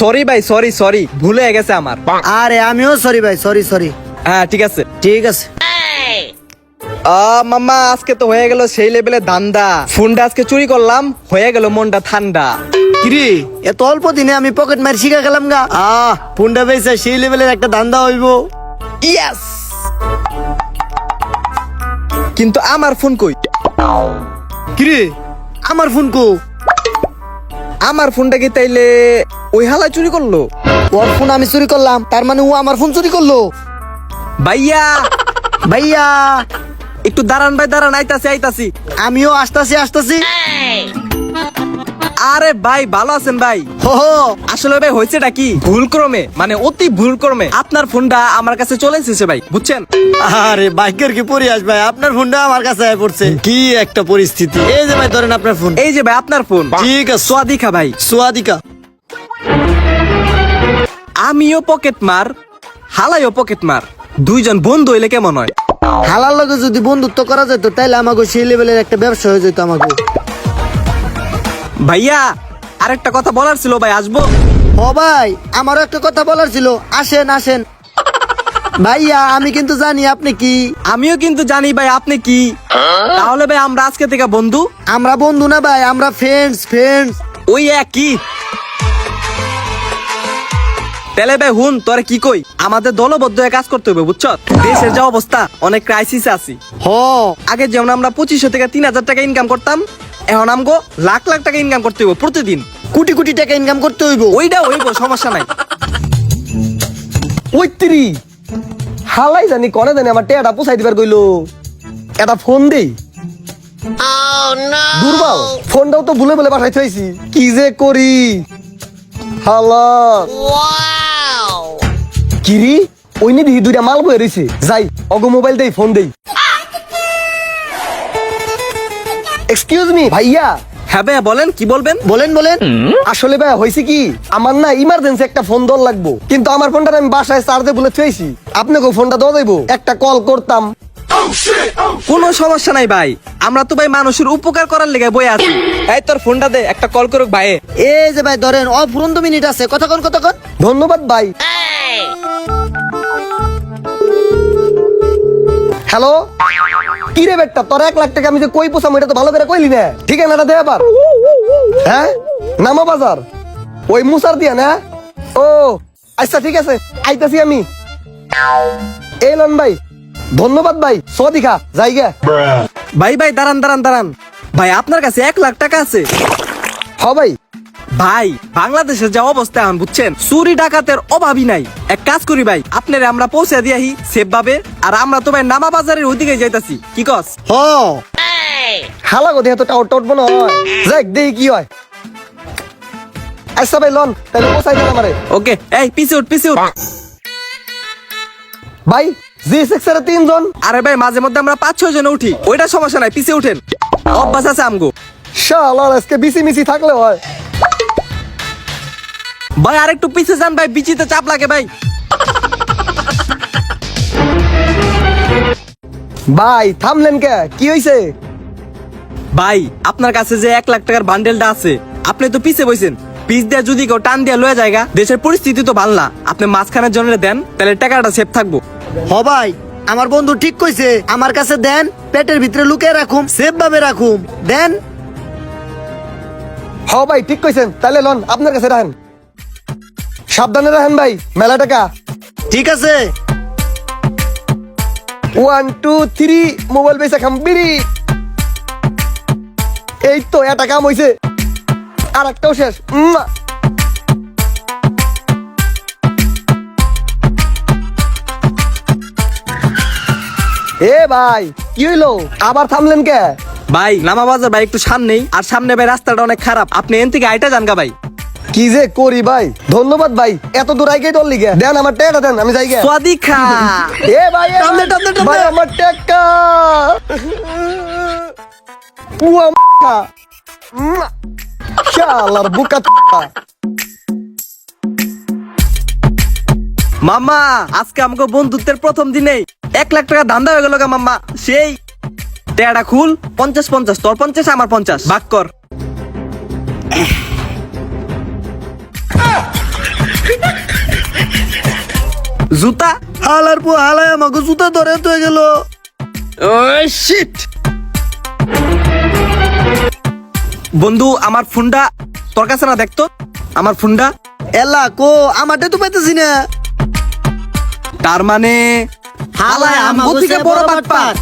Sorry ভাই sorry sorry ভুলে গেছে আমার। আরে আমিও সরি ভাই সরি সরি হ্যাঁ ঠিক আছে। ঠিক আছে। আ মাম্মা আজকে তো হয়ে গেল সেই লেভেলে ধান্দা ফোনটা আজকে চুরি করলাম হয়ে গেল মনটা ঠান্ডা। কিরে? এত অল্প দিনে আমি পকেট মারি শিখা গেলাম গা। আহ পুন্ডা বেসা সেই লেভেলের একটা ধান্দা হইব। ইয়েস কিন্তু আমার ফোন কই? কিরে? আমার ফোন কো আমার ফোনটা কি তাইলে ওই হালা চুরি করল? ওর ফোন আমি চুরি করলাম তার মানে ও আমার ফোন চুরি করল। ভাইয়া! ভাইয়া! একটু দাঁড়ান ভাই দাঁড়ান আইতাছি আইতাছি। আমিও আসতাছি আসতাছি। আরে ভাই ভালো আছেন ভাই? হো আসলে ভাই হয়েছেটা কি? ভুল ক্রমে মানে অতি ভুল ক্রমে আপনার ফোনটা আমার কাছে চলে এসেছে ভাই বুঝছেন? আরে বাইকের কি পরিয়াস ভাই? আপনার ফোনটা আমার কাছে আয় পড়ছে। কি একটা পরিস্থিতি। এই যে ভাই ধরেন আপনার ফোন। এই যে ভাই আপনার ফোন। ঠিক আছে সোয়াদিখা ভাই। সোয়াদিকা। আমিও পকেট মার হালাইও পকেট মার। দুইজন বন্ধু হইলে কেমন হয়? হালার লগে যদি বন্ধুত্ব করা যেত তাইলে আমাকে সেই লেভেলের একটা ব্যবসা হয়ে যেত আমাকে ভাইয়া আরেকটা কথা বলার ছিল ভাই আসব? ও ভাই আমারও একটা কথা বলার ছিল। আসেন আসেন। ভাইয়া আমি কিন্তু জানি আপনি কি। আমিও কিন্তু জানি ভাই আপনি কি? তাহলে ভাই আমরা আজকে থেকে বন্ধু? আমরা বন্ধু না ভাই আমরা ফ্রেন্ডস ফ্রেন্ডস ওই একই। তেলে ভাই হুন তোরে কি কই? আমাদের দলবদ্ধ হয়ে কাজ করতে হবে বুঝছ? দেশের যা অবস্থা অনেক ক্রাইসিস আছি। হ। আগে যেমন আমরা পঁচিশশো থেকে তিন হাজার টাকা ইনকাম করতাম এখন আমগো লাখ লাখ টাকা ইনকাম করতে হবে প্রতিদিন। কোটি কোটি টাকা ইনকাম করতে হইব। ওইটা হইব সমস্যা নাই। ওই তিরি। হালাই জানি কনে জানি আমার টেয়াটা পোষাই দিবার কইলো। এটা ফোন দেই। দুর্বল। ফোনটাও তো ভুলে ভুলে পাঠাই থইছি কি যে করি? হালা কিরি? ওই নি দিহি দুইটা মাল বয়ে রইছে। যাই অগো মোবাইল দেই ফোন দেই। এক্সকিউজ মি ভাইয়া। হ্যাঁ ভাইয়া বলেন কি বলবেন? বলেন বলেন। আসলে ভাই হয়েছে কি? আমার না ইমার্জেন্সি একটা ফোন দর লাগবো। কিন্তু আমার ফোনটা আমি বাসায় চার্জে বলে থুয়েছি আপনাকে ফোনটা দেওয়া যাইবো। একটা কল করতাম। কোনো সমস্যা নাই ভাই। আমরা তো ভাই মানুষের উপকার করার লেগে বই আছি। এই তোর ফোনটা দে একটা কল করুক ভাই। এই যে ভাই ধরেন অফুরন্ত মিনিট আছে। কথা কন কথা কতক্ষণ ধন্যবাদ ভাই। হ্যালো? কি রে বেটা তোর এক লাখ টাকা আমি যে কই পোষাম এটা তো ভালো করে কইলি না। ঠিক আছে না দে আবার হ্যাঁ? নামা বাজার। ওই মুসার দিয়া না? ও আচ্ছা ঠিক আছে আইতাছি আমি। এলন ভাই ধন্যবাদ ভাই সদিখা জায়গা ভাই ভাই দাঁড়ান দাঁড়ান দাঁড়ান। ভাই আপনার কাছে এক লাখ টাকা আছে। হ ভাই। ভাই বাংলাদেশের যা অবস্থা এখন বুঝছেন? চুরি ডাকাতের অভাবই নাই। এক কাজ করি ভাই আপনারে আমরা পৌঁছে দিয়াহি সেফ ভাবে আর আমরা তো ভাই নামা বাজারের ওইদিকে যাইতাছি। কি কস? হ। হালা গো দেহ তো টাউট টাউট মনে হয়। যাক দেখি কি হয়। আচ্ছা ভাই লন তাহলে পৌঁছাই দেন আমারে। ওকে এই পিছে উঠ পিছে উঠ। ভাই জি সেক্টরে তিনজন। আরে ভাই মাঝে মধ্যে আমরা পাঁচ ছয় জন উঠি। ওইটা সমস্যা নাই পিছে উঠেন। অভ্যাস আছে আমগো। শালার আজকে বিসি মিসি থাকলে হয়। ভাই আরেকটু পিছে যান ভাই বিচিতে চাপ লাগে ভাই। ভাই থামলেন কে? কি হইছে? ভাই আপনার কাছে যে এক লাখ টাকার বান্ডেলটা আছে আপনি তো পিছে বইছেন। পিস দিয়ে যদি কেউ টান দিয়ে লয়ে জায়গা দেশের পরিস্থিতি তো ভালো না। আপনি মাঝখানের জন্য দেন তাহলে টাকাটা সেফ থাকব। হ ভাই আমার বন্ধু ঠিক কইছে আমার কাছে দেন পেটের ভিতরে লুকিয়ে রাখুম সেফ ভাবে রাখুম। দেন। হ ভাই ঠিক কইছেন তাহলে লন আপনার কাছে রাখেন। সাবধানে রাখেন ভাই মেলা টাকা। ঠিক আছে। ওয়ান টু থ্রি মোবাইল পয়সা খাম বিড়ি। এই তো এটা কাম হইছে। আর একটাও শেষ। এ ভাই কি হইল? আবার থামলেন কে? ভাই নামা বাজার ভাই একটু সামনেই। আর সামনে ভাই রাস্তাটা অনেক খারাপ। আপনি এন থেকে আইটা যান গা ভাই। কি যে করি ভাই? ধন্যবাদ ভাই এত দূর আইকে তোর লিগে। দেন আমার টাকা দেন আমি যাই স্বাদিখা। এ ভাই এ টান ভাই, আমার টাকা। পুয়া শালার বুকা মামা আজকে আমাকে বন্ধুত্বের প্রথম দিনেই এক লাখ টাকা ধান্দা হয়ে গেল গা মাম্মা। সেই টেয়াটা খুল পঞ্চাশ পঞ্চাশ তোর পঞ্চাশ আমার পঞ্চাশ। ভাগ কর। জুতা? হালার পু হালায় আমাকে জুতা ধরে তো গেল। শিট বন্ধু আমার ফোনটা তোর কাছে না দেখতো আমার ফোনটা? এলা কো আমারটা তো পাইতেছি না। তার মানে হালায় আমাকে বড় বাপ বাটপার।